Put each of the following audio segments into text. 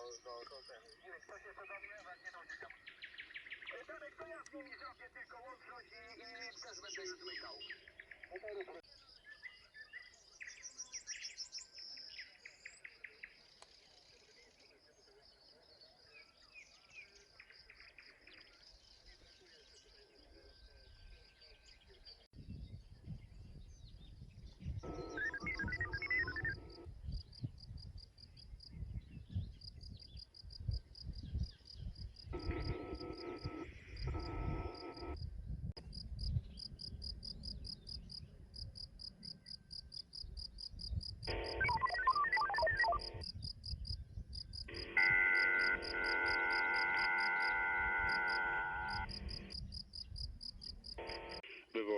to, to, to ten. Irek, ktoś jeszcze do mnie? Jak nie, to uciekam. Tomek, to ja z nimi zrobię tylko łączność i, i też będę już zmykał. No to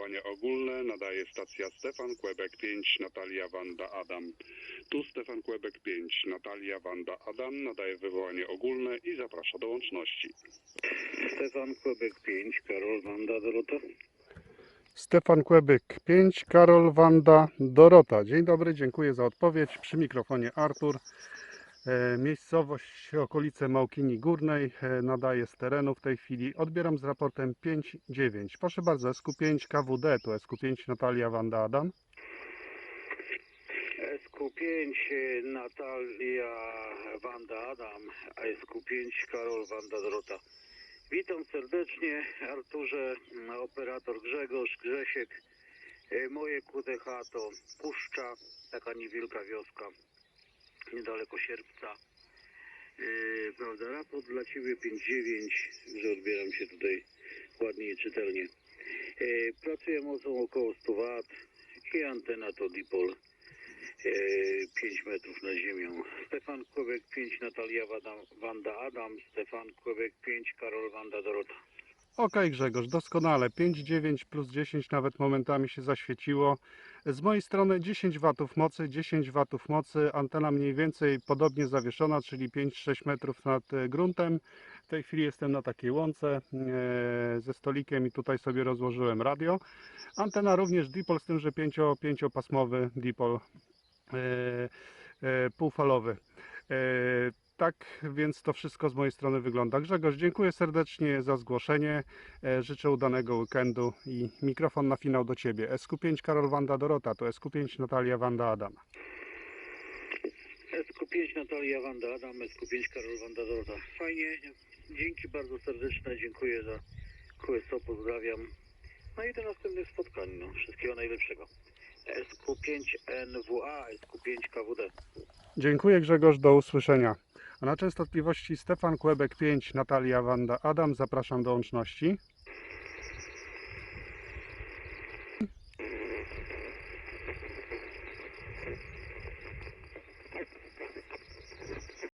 Wywołanie ogólne nadaje stacja Stefan Kłebek 5, Natalia Wanda Adam. Tu Stefan Kłebek 5, Natalia Wanda Adam nadaje wywołanie ogólne i zaprasza do łączności. Stefan Kłebek 5, Karol Wanda Dorota. Stefan Kłebek 5, Karol Wanda Dorota. Dzień dobry, dziękuję za odpowiedź. Przy mikrofonie Artur. E, Miejscowość okolice Małkini Górnej e, nadaje z terenu w tej chwili. Odbieram z raportem 5-9. Proszę bardzo, SQ5 KWD to SQ5 Natalia Wanda Adam. SQ5 y, Natalia Wanda Adam, a SQ5 Karol Wanda Dorota. Witam serdecznie, Arturze, operator Grzegorz, Grzesiek. Y, Moje QTH to Puszcza, taka niewielka wioska, niedaleko Sierpca. Yy, prawda, raport dla Ciebie 5.9, że odbieram się tutaj ładnie i czytelnie. Yy, pracuję mocą około 100 W i antena to dipol. 5 metrów na ziemią. Stefan Kłebek 5, Natalia Wanda Adam, Stefan Kłebek 5, Karol Wanda Dorota. Okej Grzegorz, doskonale. 5,9 plus 10 nawet momentami się zaświeciło. Z mojej strony 10 watów mocy, 10 watów mocy, antena mniej więcej podobnie zawieszona, czyli 5-6 metrów nad e, gruntem. W tej chwili jestem na takiej łące e, ze stolikiem i tutaj sobie rozłożyłem radio. Antena również dipol, z tym, że 5-pasmowy dipol e, półfalowy. Tak więc to wszystko z mojej strony wygląda. Grzegorz, dziękuję serdecznie za zgłoszenie. E, Życzę udanego weekendu i mikrofon na finał do Ciebie. SQ5 Karol Wanda Dorota, to SQ5 Natalia Wanda Adam. SQ5 Natalia Wanda Adam, SQ5 Karol Wanda Dorota. Fajnie, dzięki bardzo serdeczne, dziękuję za QSO, pozdrawiam. No i do następnych spotkań, no. Wszystkiego najlepszego. SQ5 NWA, SQ5 KWD. Dziękuję Grzegorz, do usłyszenia. A na częstotliwości Stefan Kłebek 5 Natalia Wanda Adam zapraszam do łączności.